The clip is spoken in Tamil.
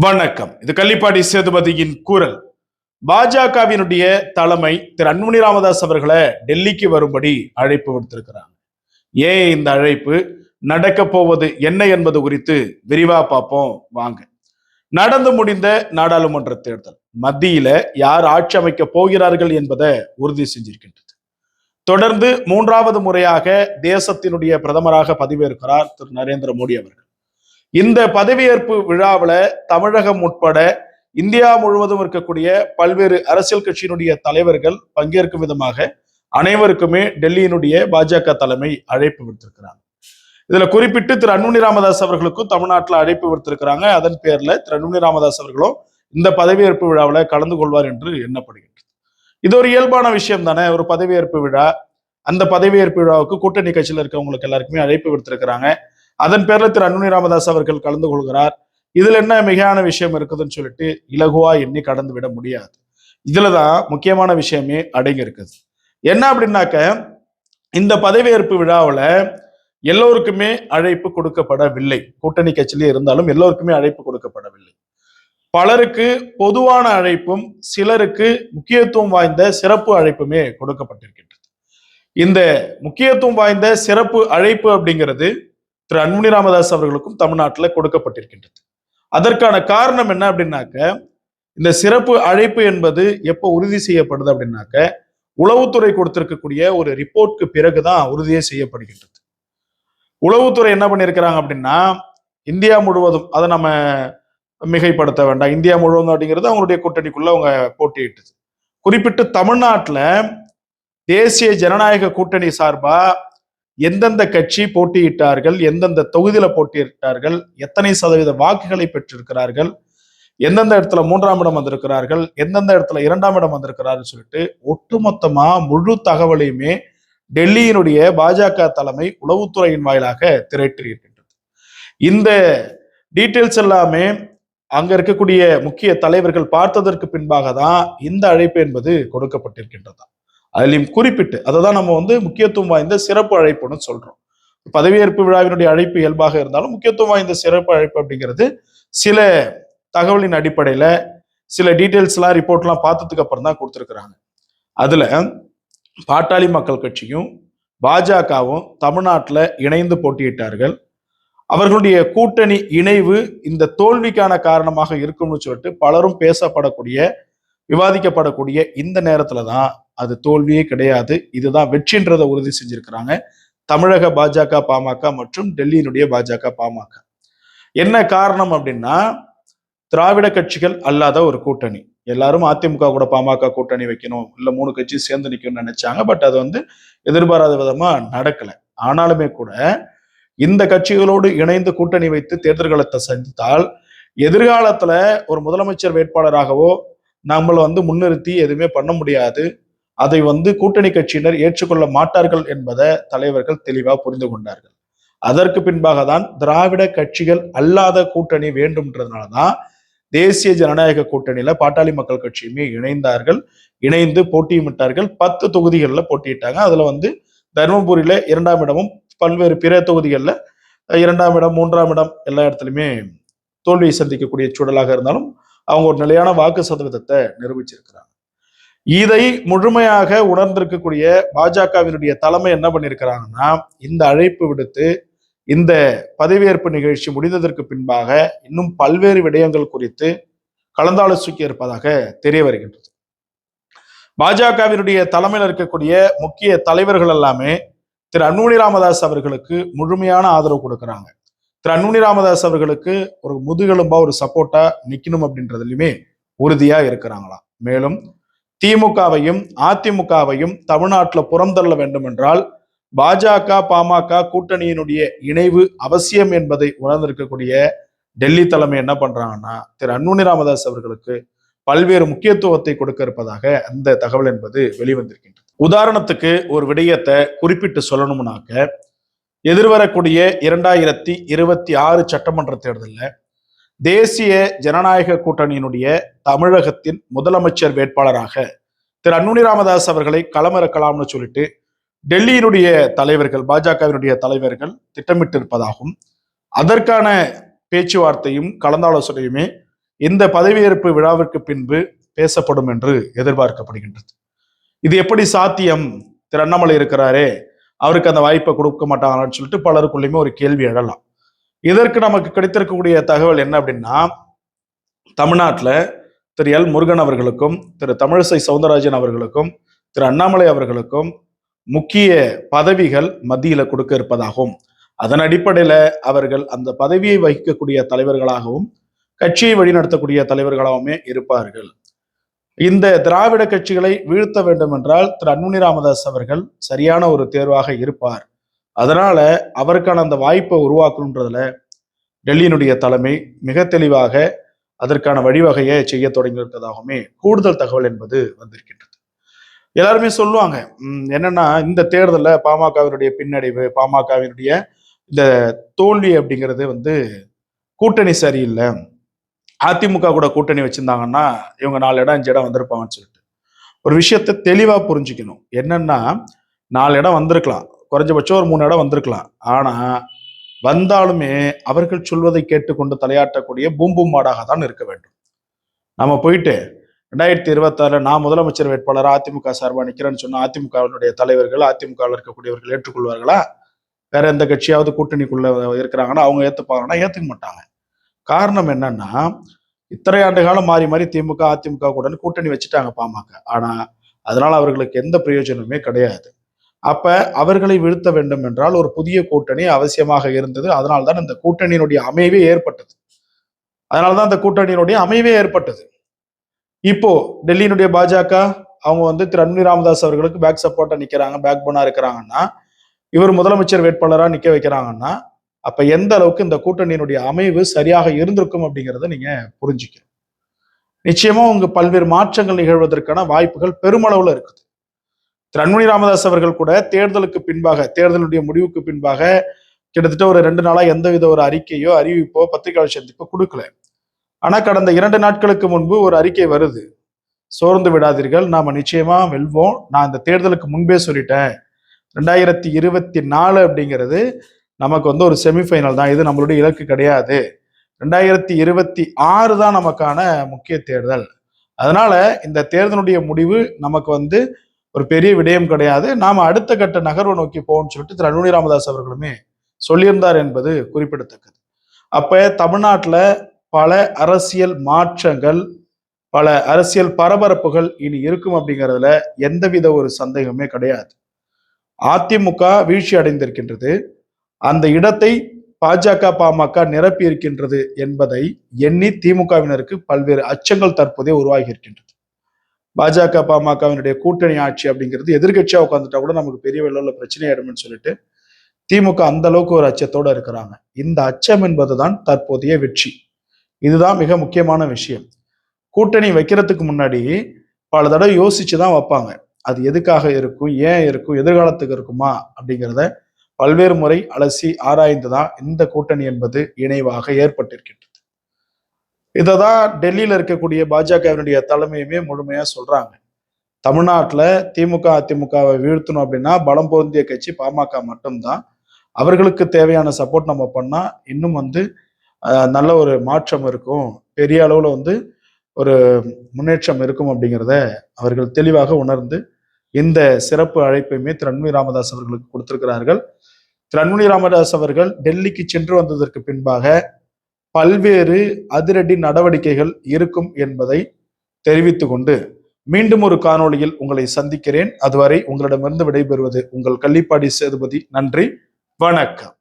வணக்கம். இது கள்ளிப்பாடி சேதுபதியின் கூறல் பாஜகவினுடைய தலைமை திரு அன்புமணி ராமதாஸ் அவர்களை டெல்லிக்கு வரும்படி அழைப்பு விடுத்திருக்கிறாங்க. ஏன் இந்த அழைப்பு? நடக்க போவது என்ன என்பது குறித்து விரிவா பார்ப்போம். வாங்க. நடந்து முடிந்த நாடாளுமன்ற தேர்தல். மத்தியில யார் ஆட்சி அமைக்க போகிறார்கள் என்பதை உறுதி செஞ்சிருக்கின்றது. தொடர்ந்து மூன்றாவது முறையாக தேசத்தினுடைய பிரதமராக பதிவேற்கிறார் திரு நரேந்திர மோடி அவர்கள். இந்த பதவியேற்பு விழாவில் தமிழகம் உட்பட இந்தியா முழுவதும் இருக்கக்கூடிய பல்வேறு அரசியல் கட்சியினுடைய தலைவர்கள் பங்கேற்கும் விதமாக அனைவருக்குமே டெல்லியினுடைய பாஜக தலைமை அழைப்பு விடுத்திருக்கிறாங்க. இதுல குறிப்பிட்டு திரு அன்புமணி ராமதாஸ் அவர்களுக்கும் தமிழ்நாட்டில் அழைப்பு விடுத்திருக்கிறாங்க. அதன் பேர்ல திரு அன்புமணி ராமதாஸ் அவர்களும் இந்த பதவியேற்பு விழாவில் கலந்து கொள்வார் என்று எண்ணப்படுகின்றது. இது ஒரு இயல்பான விஷயம் தானே. ஒரு பதவியேற்பு விழா. அந்த பதவியேற்பு விழாவுக்கு கூட்டணி கட்சியில் இருக்கவங்களுக்கு எல்லாருக்குமே அழைப்பு விடுத்திருக்கிறாங்க. அதன் பேர்ல திரு அன்புமணி ராமதாஸ் அவர்கள் கலந்து கொள்கிறார். இதுல என்ன மிகையான விஷயம் இருக்குதுன்னு சொல்லிட்டு இலகுவா எண்ணி கடந்து விட முடியாது. இதுலதான் முக்கியமான விஷயமே அடங்கி இருக்குது என்ன அப்படின்னாக்க இந்த பதவியேற்பு விழாவில் எல்லோருக்குமே அழைப்பு கொடுக்கப்படவில்லை. கூட்டணி கட்சியிலே இருந்தாலும் எல்லோருக்குமே அழைப்பு கொடுக்கப்படவில்லை. பலருக்கு பொதுவான அழைப்பும் சிலருக்கு முக்கியத்துவம் வாய்ந்த சிறப்பு அழைப்புமே கொடுக்கப்பட்டிருக்கின்றது. இந்த முக்கியத்துவம் வாய்ந்த சிறப்பு அழைப்பு அப்படிங்கிறது திரு அன்புமணி ராமதாஸ் அவர்களுக்கும் தமிழ்நாட்டில் கொடுக்கப்பட்டிருக்கின்றது. அதற்கான காரணம் என்ன அப்படின்னாக்க இந்த சிறப்பு அழைப்பு என்பது எப்போ உறுதி செய்யப்படுது அப்படின்னாக்க உளவுத்துறை கொடுத்திருக்கக்கூடிய ஒரு ரிப்போர்ட்க்கு பிறகுதான் உறுதியே செய்யப்படுகின்றது. உளவுத்துறை என்ன பண்ணியிருக்கிறாங்க அப்படின்னா இந்தியா முழுவதும் அதை நம்ம மிகைப்படுத்த வேண்டாம். இந்தியா முழுவதும் அப்படிங்கிறது அவங்களுடைய கூட்டணிக்குள்ள அவங்க போட்டியிட்டது. குறிப்பிட்டு தமிழ்நாட்டில் தேசிய ஜனநாயக கூட்டணி சார்பாக எந்தெந்த கட்சி போட்டியிட்டார்கள் எந்தெந்த தொகுதியில போட்டியிட்டார்கள் எத்தனை சதவீத வாக்குகளை பெற்றிருக்கிறார்கள் எந்தெந்த இடத்துல மூன்றாம் இடம் வந்திருக்கிறார்கள் எந்தெந்த இடத்துல இரண்டாம் இடம் வந்திருக்கிறார்கள் சொல்லிட்டு ஒட்டுமொத்தமா முழு தகவலையுமே டெல்லியினுடைய பாஜக தலைமை உளவுத்துறையின் வாயிலாக திரட்டியிருக்கின்றது. இந்த டீட்டெயில்ஸ் எல்லாமே அங்க இருக்கக்கூடிய முக்கிய தலைவர்கள் பார்த்ததற்கு பின்பாக தான் இந்த அழைப்பு என்பது கொடுக்கப்பட்டிருக்கின்றதா அதிலையும் குறிப்பிட்டு அதை தான் நம்ம வந்து முக்கியத்துவம் வாய்ந்த சிறப்பு அழைப்புன்னு சொல்றோம். பதவியேற்பு விழாவினுடைய அழைப்பு இயல்பாக இருந்தாலும் முக்கியத்துவம் வாய்ந்த சிறப்பு அழைப்பு அப்படிங்கிறது சில தகவலின் அடிப்படையில் சில டீட்டெயில்ஸ்லாம் ரிப்போர்ட்லாம் பார்த்ததுக்கு அப்புறம் தான் கொடுத்துருக்குறாங்க. அதில் பாட்டாளி மக்கள் கட்சியும் பாஜகவும் தமிழ்நாட்டில் இணைந்து போட்டியிட்டார்கள். அவர்களுடைய கூட்டணி இணைவு இந்த தோல்விக்கான காரணமாக இருக்கும்னு சொல்லிட்டு பலரும் பேசப்படக்கூடிய விவாதிக்கப்படக்கூடிய இந்த நேரத்தில் தான் அது தோல்வியே கிடையாது. இதுதான் வெற்றின்றதை உறுதி செஞ்சிருக்கிறாங்க. தமிழக பாஜக பாமக மற்றும் டெல்லியினுடைய பாஜக பாமக. என்ன காரணம் அப்படின்னா திராவிட கட்சிகள் அல்லாத ஒரு கூட்டணி. எல்லாரும் அதிமுக கூட பாமக கூட்டணி வைக்கணும். இல்லை மூணு கட்சி சேர்ந்து நிற்கணும்னு நினைச்சாங்க. பட் அது வந்து எதிர்பாராத விதமா நடக்கல. ஆனாலுமே கூட இந்த கட்சிகளோடு இணைந்து கூட்டணி வைத்து தேர்தல்களத்தை சந்தித்தால் எதிர்காலத்துல ஒரு முதலமைச்சர் வேட்பாளராகவோ நம்மளை வந்து முன்னிறுத்தி எதுவுமே பண்ண முடியாது. அதை வந்து கூட்டணி கட்சியினர் ஏற்றுக்கொள்ள மாட்டார்கள் என்பதை தலைவர்கள் தெளிவாக புரிந்து கொண்டார்கள். அதற்கு பின்பாக தான் திராவிட கட்சிகள் அல்லாத கூட்டணி வேண்டும்ன்றதுனாலதான் தேசிய ஜனநாயக கூட்டணியில பாட்டாளி மக்கள் கட்சியுமே இணைந்தார்கள் இணைந்து போட்டியிட்டார்கள். பத்து தொகுதிகளில் போட்டியிட்டாங்க. அதுல வந்து தருமபுரியில இரண்டாம் இடமும் பல்வேறு பிற தொகுதிகளில் இரண்டாம் இடம் மூன்றாம் இடம் எல்லா இடத்துலையுமே தோல்வியை சந்திக்கக்கூடிய சூழலாக இருந்தாலும் அவங்க ஒரு நிலையான வாக்கு சதவீதத்தை நிரூபிச்சிருக்கிறாங்க. இதை முழுமையாக உணர்ந்திருக்கக்கூடிய பாஜகவினுடைய தலைமை என்ன பண்ணியிருக்கிறாங்கன்னா இந்த அழைப்பு விடுத்து இந்த பதவியேற்பு நிகழ்ச்சி முடிந்ததற்கு பின்பாக இன்னும் பல்வேறு விடயங்கள் குறித்து கலந்தாலோசிக்க இருப்பதாக தெரிய வருகின்றது. பாஜகவினுடைய தலைமையில் இருக்கக்கூடிய முக்கிய தலைவர்கள் எல்லாமே திரு அன்புமணி ராமதாஸ் அவர்களுக்கு முழுமையான ஆதரவு கொடுக்குறாங்க. திரு அன்புமணி ராமதாஸ் அவர்களுக்கு ஒரு முதுகெலும்பா ஒரு சப்போர்ட்டா நிக்கணும் அப்படின்றதுலயுமே உறுதியா இருக்கிறாங்களாம். மேலும் திமுகவையும் அதிமுகவையும் தமிழ்நாட்டில் புறந்தள்ள வேண்டும் என்றால் பாஜக பாமக கூட்டணியினுடைய இணைவு அவசியம் என்பதை உணர்ந்திருக்கக்கூடிய டெல்லி தலைமை என்ன பண்றாங்கன்னா திரு அன்புனி ராமதாஸ் அவர்களுக்கு பல்வேறு முக்கியத்துவத்தை கொடுக்க இருப்பதாக அந்த தகவல் என்பது வெளிவந்திருக்கின்றது. உதாரணத்துக்கு ஒரு விடயத்தை குறிப்பிட்டு சொல்லணும்னாக்க எதிர்வரக்கூடிய இரண்டாயிரத்தி இருபத்தி ஆறு சட்டமன்ற தேர்தலில் தேசிய ஜனநாயக கூட்டணியினுடைய தமிழகத்தின் முதலமைச்சர் வேட்பாளராக திரு அன்புமணி ராமதாஸ் அவர்களை களமிறக்கலாம்னு சொல்லிட்டு டெல்லியினுடைய தலைவர்கள் பாஜகவினுடைய தலைவர்கள் திட்டமிட்டிருப்பதாகவும் அதற்கான பேச்சுவார்த்தையும் கலந்தாலோசனையுமே இந்த பதவியேற்பு விழாவிற்கு பின்பு பேசப்படும் என்று எதிர்பார்க்கப்படுகின்றது. இது எப்படி சாத்தியம்? திரு அண்ணாமலை இருக்கிறாரே அவருக்கு அந்த வாய்ப்பை கொடுக்க மாட்டாங்கன்னு சொல்லிட்டு பலருக்குள்ளேயுமே ஒரு கேள்வி எழலாம். இதற்கு நமக்கு கிடைத்திருக்கக்கூடிய தகவல் என்ன அப்படின்னா தமிழ்நாட்டில் திரு எல் முருகன் அவர்களுக்கும் திரு தமிழிசை சவுந்தரராஜன் அவர்களுக்கும் திரு அண்ணாமலை அவர்களுக்கும் முக்கிய பதவிகள் மத்தியில் கொடுக்க இருப்பதாகவும் அதன் அடிப்படையில அவர்கள் அந்த பதவியை வகிக்கக்கூடிய தலைவர்களாகவும் கட்சியை வழிநடத்தக்கூடிய தலைவர்களாகவுமே இருப்பார்கள். இந்த திராவிட கட்சிகளை வீழ்த்த வேண்டும் என்றால் திரு அன்புமணி ராமதாஸ் அவர்கள் சரியான ஒரு தேர்வாக இருப்பார். அதனால அவருக்கான அந்த வாய்ப்பை உருவாக்கணுன்றதுல டெல்லியினுடைய தலைமை மிக தெளிவாக அதற்கான வழிவகையை செய்ய தொடங்கியிருப்பதாகவுமே கூடுதல் தகவல் என்பது வந்திருக்கின்றது. எல்லாருமே சொல்லுவாங்க என்னன்னா இந்த தேர்தலில் பாமகவினுடைய பின்னடைவு பாமகவினுடைய இந்த தோல்வி அப்படிங்கிறது வந்து கூட்டணி சரியில்லை. அதிமுக கூட கூட்டணி வச்சிருந்தாங்கன்னா இவங்க நாலு இடம் அஞ்சு இடம் வந்திருப்பாங்கன்னு சொல்லிட்டு. ஒரு விஷயத்த தெளிவாக புரிஞ்சுக்கணும். என்னன்னா நாலு இடம் வந்திருக்கலாம். குறைஞ்சபட்சம் ஒரு மூணு இடம் வந்திருக்கலாம். ஆனா வந்தாலுமே அவர்கள் சொல்வதை கேட்டுக்கொண்டு தலையாட்டக்கூடிய பூம்பும் மாடாக தான் இருக்க வேண்டும். நம்ம போயிட்டு ரெண்டாயிரத்தி இருபத்தாறுல நான் முதலமைச்சர் வேட்பாளர் அதிமுக சார்பாக நிக்கிறேன்னு சொன்னால் அதிமுகவினுடைய தலைவர்கள் அதிமுகவில் இருக்கக்கூடியவர்கள் ஏற்றுக்கொள்வார்களா? வேற எந்த கட்சியாவது கூட்டணிக்குள்ள இருக்கிறாங்கன்னா அவங்க ஏற்றுப்பாங்கன்னா ஏற்றுக்க மாட்டாங்க. காரணம் என்னன்னா இத்தனை ஆண்டு காலம் மாறி மாறி திமுக அதிமுக கூட கூட்டணி வச்சுட்டாங்க பாமக. ஆனா அதனால அவர்களுக்கு எந்த பிரயோஜனமுமே கிடையாது. அப்ப அவர்களை வீழ்த்த வேண்டும் என்றால் ஒரு புதிய கூட்டணி அவசியமாக இருந்தது. அதனால்தான் இந்த கூட்டணியினுடைய அமைவே ஏற்பட்டது. அதனாலதான் அந்த கூட்டணியினுடைய அமைவே ஏற்பட்டது. இப்போ டெல்லியினுடைய பாஜக அவங்க வந்து திரு அன்வி ராமதாஸ் அவர்களுக்கு பேக் சப்போர்ட்டா நிக்கிறாங்க பேக் போனா இருக்கிறாங்கன்னா இவர் முதலமைச்சர் வேட்பாளரா நிக்க வைக்கிறாங்கன்னா அப்ப எந்த அளவுக்கு இந்த கூட்டணியினுடைய அமைவு சரியாக இருந்திருக்கும் அப்படிங்கிறத நீங்க புரிஞ்சுக்கணும். நிச்சயமா உங்க பல்வேறு மாற்றங்கள் நிகழ்வதற்கான வாய்ப்புகள் பெருமளவுல இருக்குது. திரு அன்புமணி ராமதாஸ் அவர்கள் கூட தேர்தலுக்கு பின்பாக தேர்தலுடைய முடிவுக்கு பின்பாக கிட்டத்தட்ட ஒரு ரெண்டு நாளா எந்தவித ஒரு அறிக்கையோ அறிவிப்போ பத்திரிகையாளர் சந்திப்போ கொடுக்கல. ஆனா கடந்த இரண்டு நாட்களுக்கு முன்பு ஒரு அறிக்கை வருது. சோர்ந்து விடாதீர்கள் நாம நிச்சயமா வெல்வோம். நான் இந்த தேர்தலுக்கு முன்பே சொல்லிட்டேன். ரெண்டாயிரத்தி இருபத்தி நாலு அப்படிங்கிறது நமக்கு வந்து ஒரு செமிஃபைனல் தான். இது நம்மளுடைய இலக்கு கிடையாது. ரெண்டாயிரத்தி இருபத்தி ஆறு தான் நமக்கான முக்கிய தேர்தல். அதனால இந்த தேர்தலுடைய முடிவு நமக்கு வந்து ஒரு பெரிய விடயம் கிடையாது. நாம் அடுத்த கட்ட நகர்வை நோக்கி போவோம்னு சொல்லிட்டு திரு. அன்புமணி ராமதாஸ் அவர்களுமே சொல்லியிருந்தார் என்பது குறிப்பிடத்தக்கது. அப்ப தமிழ்நாட்டில் பல அரசியல் மாற்றங்கள் பல அரசியல் பரபரப்புகள் இனி இருக்கும் அப்படிங்கிறதுல எந்தவித ஒரு சந்தேகமே கிடையாது. அதிமுக வீழ்ச்சி அடைந்திருக்கின்றது. அந்த இடத்தை பாஜக பாமக நிரப்பி இருக்கின்றது என்பதை எண்ணி திமுகவினருக்கு பல்வேறு அச்சங்கள் தற்போதே உருவாகி இருக்கின்றது. பாஜக பாமகவினுடைய கூட்டணி ஆட்சி அப்படிங்கிறது எதிர்கட்சியாக உட்காந்துட்டா கூட நமக்கு பெரிய வெள்ள பிரச்சனை ஆயிடும்னு சொல்லிட்டு திமுக அந்த அளவுக்கு ஒரு அச்சத்தோடு இருக்கிறாங்க. இந்த அச்சம் என்பதுதான் தற்போதைய வெற்றி. இதுதான் மிக முக்கியமான விஷயம். கூட்டணி வைக்கிறதுக்கு முன்னாடி பல தடவை யோசிச்சு தான் வைப்பாங்க. அது எதுக்காக இருக்கும்? ஏன் இருக்கும்? எதிர்காலத்துக்கு இருக்குமா? அப்படிங்கிறத பல்வேறு முறை அலசி ஆராய்ந்து தான் இந்த கூட்டணி என்பது இணைவாக ஏற்பட்டிருக்கின்றது. இதை தான் டெல்லியில் இருக்கக்கூடிய பாஜகவினுடைய தலைமையுமே முழுமையாக சொல்கிறாங்க தமிழ்நாட்டில் திமுக அதிமுகவை வீழ்த்தணும் அப்படின்னா பலம் பொருந்திய கட்சி பாமக மட்டும்தான். அவர்களுக்கு தேவையான சப்போர்ட் நம்ம பண்ணால் இன்னும் வந்து நல்ல ஒரு மாற்றம் இருக்கும். பெரிய அளவில் வந்து ஒரு முன்னேற்றம் இருக்கும் அப்படிங்கிறத அவர்கள் தெளிவாக உணர்ந்து இந்த சிறப்பு அழைப்பையுமே திரு ராமதாஸ் அவர்களுக்கு கொடுத்திருக்கிறார்கள். திரு ராமதாஸ் அவர்கள் டெல்லிக்கு சென்று வந்ததற்கு பின்பாக பல்வேறு அதிரடி நடவடிக்கைகள் இருக்கும் என்பதை தெரிவித்து கொண்டு மீண்டும் ஒரு காணொளியில் உங்களை சந்திக்கிறேன். அதுவரை உங்களிடமிருந்து விடைபெறுவது உங்கள் கள்ளிப்பாடி சேதுபதி. நன்றி. வணக்கம்.